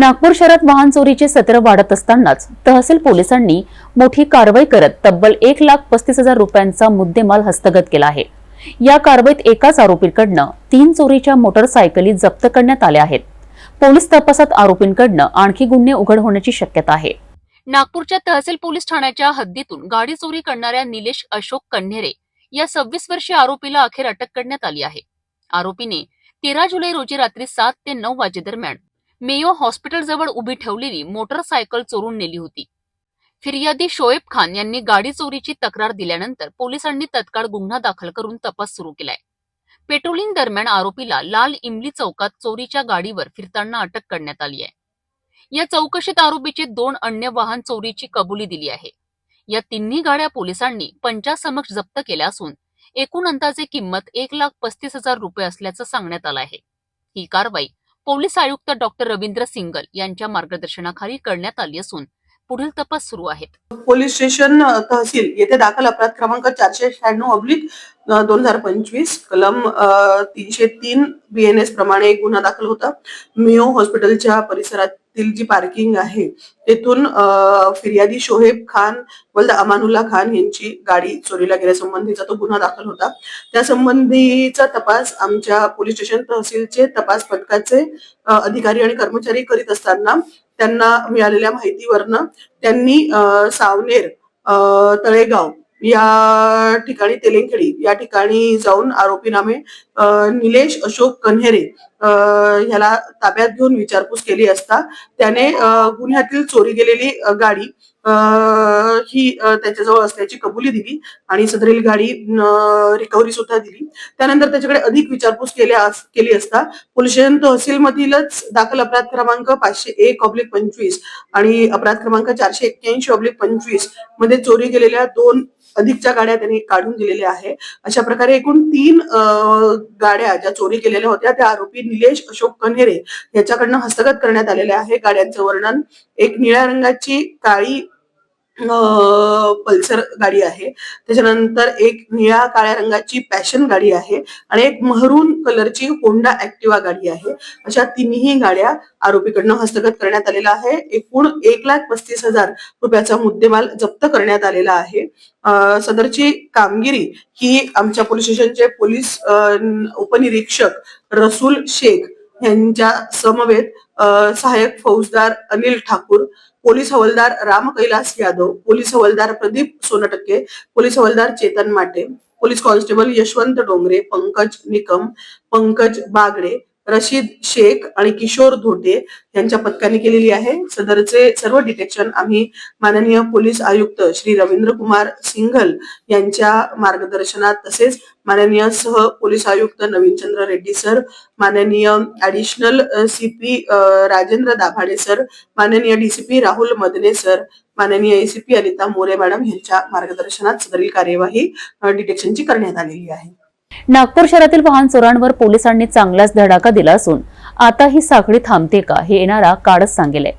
नागपूर शहरात वाहन चोरीचे सत्र वाढत असतानाच तहसील पोलिसांनी मोठी कारवाई करत तब्बल एक लाख पस्तीस हजार रुपयांचा मुद्देमाल हस्तगत केला आहे. या कारवाईत एकाच आरोपीकडनं तीन चोरीच्या मोटरसायकली जप्त करण्यात आल्या आहेत. पोलीस तपासात आरोपींकडनं आणखी गुन्हे उघड होण्याची शक्यता आहे. नागपूरच्या तहसील पोलीस ठाण्याच्या हद्दीतून गाडी चोरी करणाऱ्या निलेश अशोक कन्हेरे या सव्वीस वर्षीय आरोपीला अखेर अटक करण्यात आली आहे. आरोपीने तेरा जुलै रोजी रात्री सात ते नऊ वाजेदरम्यान मेयो हॉस्पिटल जवळ उभी ठेवलेली मोटरसायकल चोरून नेली होती. फिर्यादी शोएब खान यांनी गाडी चोरीची तक्रार दिल्यानंतर पोलिसांनी तत्काळ गुन्हा दाखल करून तपास सुरू केलाय. पेट्रोलिंग दरम्यान आरोपीला लाल इमली चौकात चोरीच्या गाडीवर फिरताना अटक करण्यात आली आहे. या चौकशीत आरोपीचे दोन अन्य वाहन चोरीची कबुली दिली आहे. या तिन्ही गाड्या पोलिसांनी पंचासमक्ष जप्त केल्या असून एकूण अंदाजे किंमत एक लाख पस्तीस हजार रुपये असल्याचं सांगण्यात आलं आहे. ही कारवाई पोलीस आयुक्त डॉक्टर रवींद्र सिंगल यांच्या मार्गदर्शनाखाली करण्यात आली असून पुढील तपास सुरू आहेत. पोलीस स्टेशन तहसील येथे दाखल अपराध क्रमांक चारशे शहाण्णव ऑब्लिक दोन हजार पंचवीस कलम तीनशे तीन बीएनएस प्रमाणे एक गुन्हा दाखल होता. मिओ हॉस्पिटलच्या परिसरातील जी पार्किंग आहे तेथून फिर्यादी शोहेब खान वल्द अमानुल्ला खान यांची गाडी चोरीला गेल्यासंबंधीचा तो गुन्हा दाखल होता. त्या संबंधीचा तपास आमच्या पोलीस स्टेशन तहसीलचे तपास पथकाचे अधिकारी आणि कर्मचारी करीत असताना त्यांना मिळालेल्या माहितीवरनं त्यांनी अ, सावनेर अ, तळेगाव या ठिकाणी तेलेंखेडी या ठिकाणी जाऊन आरोपीनामे नामे निलेश अशोक कन्हेरे अ, ह्याला ताब्यात घेऊन विचारपूस केली असता त्याने गुन्ह्यातील चोरी गेलेली गाडी ही त्याच्याजवळ असल्याची कबुली दिली आणि सदरील गाडी रिकव्हरी सुद्धा दिली. त्यानंतर त्याच्याकडे अधिक विचारपूस केल्या केली असता पोलीस तहसीलमधीलच दाखल अपराध क्रमांक पाचशे एक ऑब्लिक पंचवीस आणि अपराध क्रमांक चारशे एक्क्याऐंशी ऑब्लिक पंचवीसमध्ये चोरी गेलेल्या दोन अधिकच्या गाड्या त्यांनी काढून दिलेल्या आहे. अशा प्रकारे एकूण तीन गाड्या ज्या चोरी केलेल्या होत्या त्या आरोपी निलेश अशोक कन्हेरे याच्याकडनं हस्तगत करण्यात आलेल्या आहे. गाड्यांचं वर्णन एक निळ्या रंगाची काळी पल्सर गाडी आहे. त्याच्यानंतर एक निळ्या काळ्या रंगाची पॅशन गाडी आहे आणि एक महरून कलरची होंडा ऍक्टिवा गाडी आहे. अशा तिन्ही गाड्या आरोपीकडनं हस्तगत करण्यात आलेला आहे. एकूण एक लाख पस्तीस हजार रुपयाचा मुद्देमाल जप्त करण्यात आलेला आहे. सदरची कामगिरी ही आमच्या पोलीस स्टेशनचे पोलीस उपनिरीक्षक रसूल शेख यांच्या समवेत अ, सहाय्यक फौजदार अनिल ठाकूर पोलीस हवालदार राम कैलास यादव पोलीस हवालदार प्रदीप सोनटक्के पोलीस हवालदार चेतन माटे पोलीस कॉन्स्टेबल यशवंत डोंगरे पंकज निकम पंकज बागडे रशीद शेख आणि किशोर धोटे यांच्या पथकाने केलेली आहे. सदरचे सर्व डिटेक्शन आम्ही माननीय पोलीस आयुक्त श्री रवींद्र कुमार सिंघल यांच्या मार्गदर्शनात तसेच माननीय सह पोलीस आयुक्त नवीनचंद्र रेड्डी सर माननीय additional CP Rajendra Dabhade sir माननीय डीसीपी राहुल मदने सर माननीय एसीपी अनिता मोरे मॅडम यांच्या मार्गदर्शनात सदरील कार्यवाही डिटेक्शनची करण्यात आलेली आहे. नागपूर शहरातील वाहन चोरांवर पोलिसांनी चांगलाच धडाका दिला असून आता ही साखळी थांबते का हे येणारा काळच सांगेल आहे.